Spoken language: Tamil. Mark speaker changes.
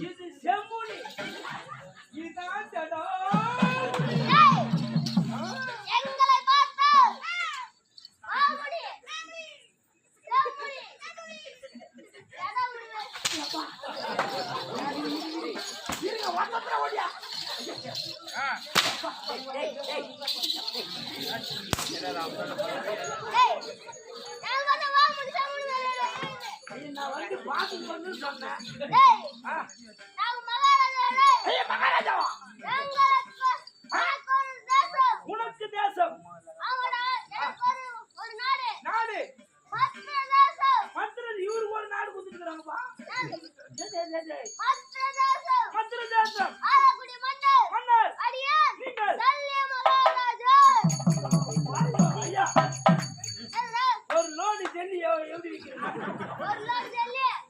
Speaker 1: இது செம்முனி இதான் தடா நான் வந்து உனக்கு தேசம்.
Speaker 2: நாடு.
Speaker 1: மத்திர இவரு ஒரு நாடு கொடுத்துருக்காங்கப்பா மத்திர தேசம்.
Speaker 2: ஒரு லோடு
Speaker 1: செல்லி எப்படி
Speaker 2: விற்கிறீங்க? வரலாறு